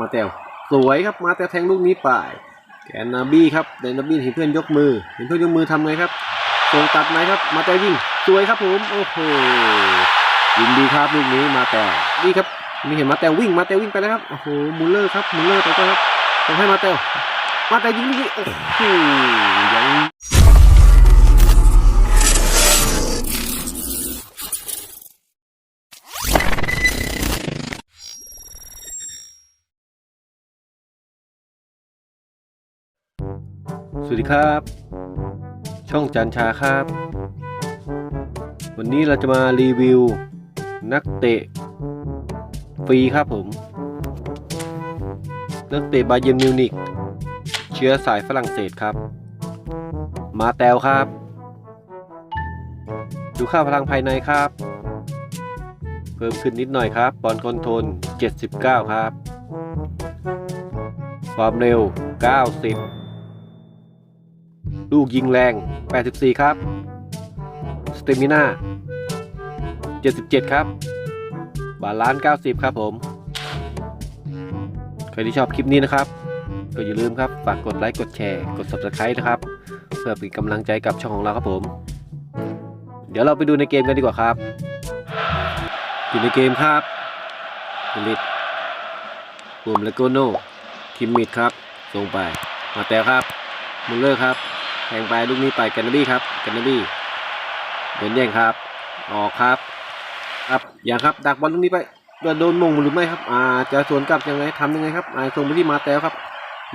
มาแตวสวยครับมาแตวแทงลูกนี้ไปแกนนาบี้ครับแกนนาบี้เห็นเพื่อนยกมือ เห็นเพื่อนยกมือทำไงครับส่งตัดไหมครับ มาแตวยิงสวยครับผมโอ้โหยินดีครับลูกนี้มาแตวนี่ครับนี่เห็นมาแตววิ่งมาแตววิ่งไปแล้วครับโอ้โหมูลเลอร์ครับมูลเลอร์ไปก็ครับส่งให้มาแตวมาแตวยิงลูกนี้โอ้โหยัง สวัสดีครับ ช่องจันชาครับ วันนี้เราจะมารีวิว นักเตะ ฟรีครับผม นักเตะบาเยนมิวนิกเชื้อสายฝรั่งเศสครับ มาแตวครับ ดูค่าพลังภายในครับ เพิ่มขึ้นนิดหน่อยครับบอลคอนโทรล79 ครับ ความเร็ว 90 ลูกยิงแรง 84 ครับ สเตมิน่า 77 ครับ บาลานซ์90 ครับผม ใครที่ชอบคลิปนี้นะครับ ก็อย่าลืมครับ ฝากกดไลค์ กดแชร์ กด Subscribe นะครับ เพื่อเป็นกำลังใจกับช่องของเราครับผม เดี๋ยวเราไปดูในเกมกันดีกว่าครับ อยู่ในเกมครับลิดรวมเลโกโนคิมมิดครับ ส่งไป มาแต่ครับมุลเลอร์ครับ ทงไปลูกนี้ไปแกนนาบี้ครับแกนนาบี้โดนแย่งครับ ออกครับ ครับอย่างครับดักบอลลูกนี้ไปโดนมงหรือไม่ครับ อ่าจะสวนกลับยังไงทำยังไงครับอ่าส่งไปที่มาแตวครับ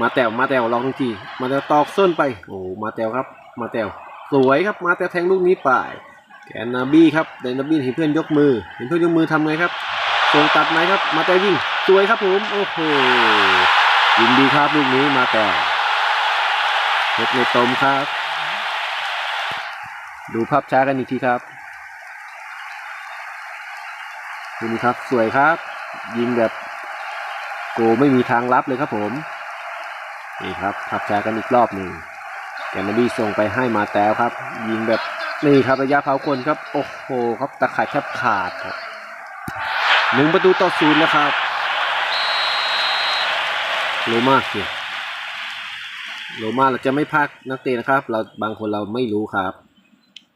มาแตวมาแตวลองทีมาแตวตอกส้นไปโอ้มาแตวครับ มาแตวสวยครับมาแตวแทงลูกนี้ไปแกนนาบี้ครับแกนนาบี้เห็นเพื่อนยกมือ เห็นเพื่อนยกมือทำไงครับส่งตัดไหมครับ มาแตวยิงสวยครับผมโอ้โหยินดีครับลูกนี้มาแตว เพชรในตมครับ ดูภาพช้ากันอีกทีครับดูนี่ครับสวยครับ ยิงแบบโกไม่มีทางลับเลยครับผม นี่ครับภาพช้ากันอีกรอบหนึ่งแกนนาบี้ส่งไปให้มาแต้วครับ ยิงแบบนี่ครับระยะเผาคนครับ โอ้โหครับตะข่ายแทบขาดครับหนึ่งประตูต่อศูนย์แล้วครับโลมากสิ โลมาเราจะไม่พากนักเตะนะครับ เราบางคนเราไม่รู้ครับ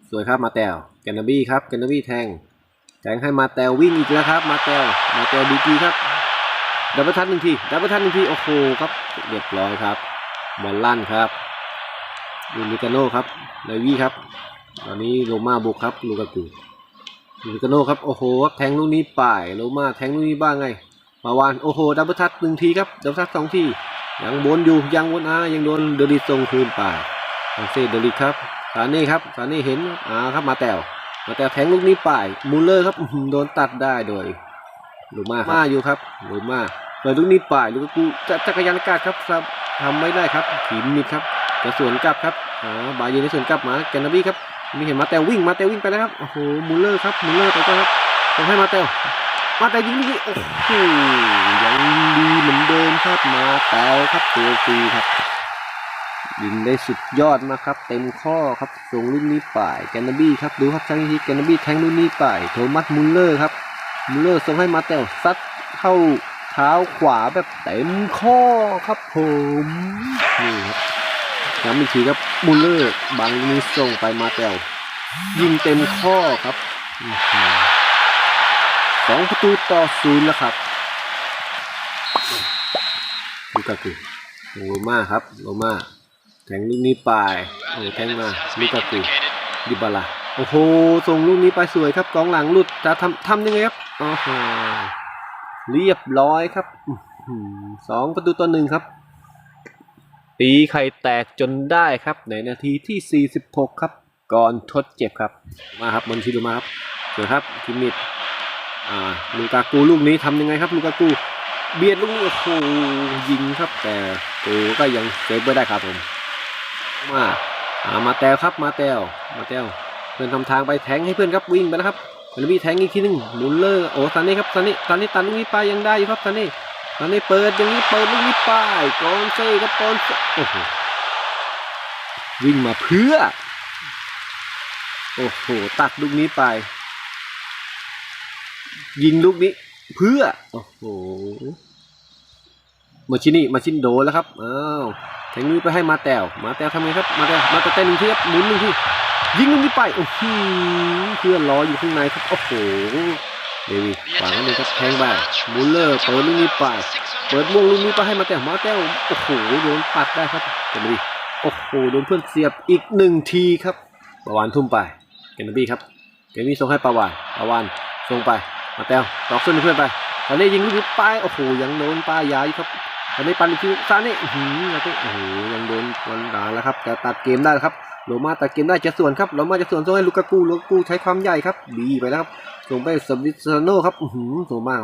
สวยครับมาแตวแกนนาบี้ครับแกนนาบี้แทงแทงให้มาแตววิ่งอีกแล้วครับ มาแตวมาแตวดีกีครับดับเบิลทัชหนึ่งทีดับเบิลทัชหนึ่งทีโอ้โหครับเรียบร้อยครับบอลลั่นครับลูนิกาโน่ครับไลวี่ครับ ตอนนี้โลมาบุกครับลูกากูลูนิกาโน่ครับโอ้โหครับแทงลูกนี้ป่ายโลมาแทงลูกนี้บ้างไง มาวานโอ้โหดับเบิลทัชหนึ่งทีครับดับเบิลทัชสองที ยังบนอยู่ยังบนอายังโดนเดลิส่งคืนไปอังเซเดลิครับซาเน่ครับซาเน่เห็นอ่าครับมาแตวมาแตวแทงลูกนี้ไปมูลเลอร์ครับโดนตัดได้โดยลูมามาอยู่ครับลูมาเปิดลูกนี้ไปลูกกูจะจักรยานอากาศครับครับทำไม่ได้ครับขีมมิดครับจะสวนกลับครับอ่าบาเยร์นในสวนกลับมาแกนนาบี้ครับมีเห็นมาแตววิ่งมาแตววิ่งไปแล้วครับโอ้โหมูลเลอร์ครับมูลเลอร์ไปก็ครับส่งให้มาแตว มาแตวยิงลูกนี้โอ้โหยังดีเหมือนเดิมครับมาแตวครับตัวฟรีครับยิงได้สุดยอดมากครับ เต็มข้อครับส่งลูกนี้ไปแกนนาบี้ครับดูครับช่างทีแกนนาบี้แทงลูกนี้ไปโทมัสมุลเลอร์ครับมุลเลอร์ส่งให้มาแตวซัดเข้าเท้าขวาแบบเต็มข้อครับผมนี่ครับย้ำอีกทีครับมุลเลอร์บังนี้ส่งไปมาแตวยิงเต็มข้อครับ อื้อหือสองประตูต่อศูนย์แล้วครับลูกากูโลมาครับโลมาแทงลูกนี้ไปโอ้แทงมาลูกากูดิบาลาโอ้โหส่งลูกนี้ไปสวยครับกองหลังหลุดจะทำทำยังไงครับโอ้โหเรียบร้อยครับอื้อหือสองประตูต่อหนึ่งครับ ตีไข่แตกจนได้ครับ ในนาทีที่ 46 ครับ ก่อนทดเจ็บครับ มาครับบอลชิโดมาครับเดี๋ยวครับทิมิด อ่าลูกากูลูกนี้ทำยังไงครับ ลูกากูเบียดลูกนี้โอ้โหยิงครับ แต่โอ้ก็ยังเซฟไม่ได้ครับผมมาอ่ามาแตวครับมาแตวมาแตวเพื่อนทำทางไปแทงให้เพื่อนครับวิ่งไปแล้วครับมันมีแทงอีกทีหนึงมุลเลอร์โอ้ซันนี่ครับซันนี่ซันนี่ตันลูกนี้ไปยังได้อยู่ครับซันนี่ซันนี่เปิดอย่างนี้เปิดลูกนี้ไปกอนเซ่ครับกอนเซ่โอ้โหวิ่งมาเพื่อ โอ้โห ตัดลูกนี้ไป ยิงลูกนี้ เพื่อ โอ้โหมาชินี่มาชินโดนแล้วครับอ้าวแทงนี้ไปให้มาแตวมาแตวทำไงครับ มาแตวมาแตวเต้นหนึ่งทีครับหมุนหนึ่งทียิงหนึ่งทีไปโอ้โหเพื่อนรออยู่ข้างในครับโอ้โหเดวิดขวางเลยครับแทงไปมุลเลอร์เปิดลูกนี้ไป เปิดม่วงลูกนี้ไปให้มาแต้วมาแต้วโอ้โหโดนปัดได้ครับเกนบีโอ้โหโดนเพื่อนเสียบอีกหนึ่งทีครับปาวานทุ่มไปเกนบีครับเกนบีส่งให้ปาวานปาวานส่งไป มาแต้วตอกเส้นให้เพื่อนไปตอนนี้ยิงลูกนี้ไปโอ้โหยังโดนป้ายยาอยู่ครับตอนนี้ปันอีกทีซานี่หือแล้วก็โอ้โหยังโดนวันดาแล้วครับแต่ตัดเกมได้ครับโรมาตัดเกมได้จะส่วนครับโรมาจะส่วนส่งให้ลูกากูลูกากูใช้ความใหญ่ครับ ดีไปแล้วครับส่งไปสวิตซอร์โนครับหือส่งมา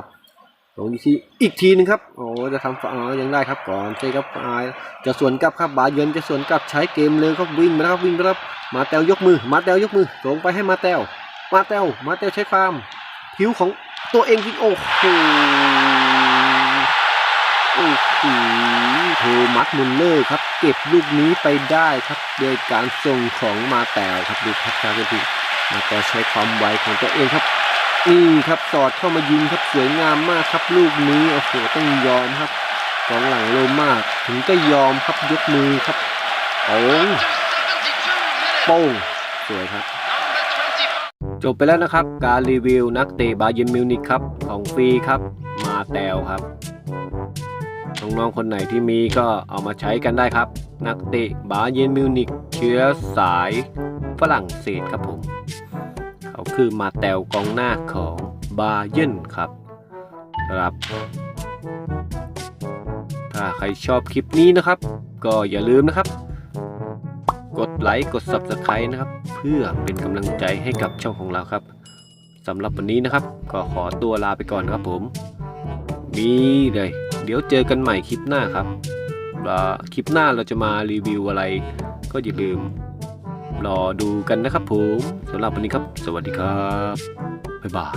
ลงอีกทีอีกทีหนึงครับโอ้จะทำอ๋อยังได้ครับก่อนใช่ครับอายจะส่วนกลับครับบาเยินจะส่วนกลับใช้เกมเลยครับวิ่งไปแล้วครับวิ่งไปแล้วครับมาแตวยกมือ มาแตวยกมือส่งไปให้มาแตวมาแตวมาแตวใช้ความผิวของ ตัวเองที่โอ้โหโอ้โหโทมัสมุลเลอร์ครับ เก็บลูกนี้ไปได้ครับโดยการส่งของมาแตวครับดูพัฒนาทีมาแตวใช้ความไวของตัวเองครับนี่ครับสอดเข้ามายิงครับสวยงามมากครับลูกนี้โอ้โหต้องยอมครับกองหลังโรมากถึงก็ยอมครับยกมือครับโอ้โป้งสวยครับ จบไปแล้วนะครับ การรีวิวนักเตะบาเยนมิวนิกครับ ของฟรีครับ มาแตวครับ น้องๆคนไหนที่มีก็เอามาใช้กันได้ครับ นักเตะบาเยนมิวนิกเชื้อสายฝรั่งเศสครับผม เขาคือมาแตวกองหน้าของบาเยร์นครับครับ ถ้าใครชอบคลิปนี้นะครับ ก็อย่าลืมนะครับ กดไลค์กด Subscribe นะครับ เพื่อเป็นกำลังใจให้กับช่องของเราครับสำหรับวันนี้นะครับ ก็ขอตัวลาไปก่อนครับผมมีเลย เดี๋ยวเจอกันใหม่คลิปหน้าครับคลิปหน้าเราจะมารีวิวอะไร ก็อย่าลืมรอดูกันนะครับผมสำหรับวันนี้ครับ สวัสดีครับ บ๊ายบาย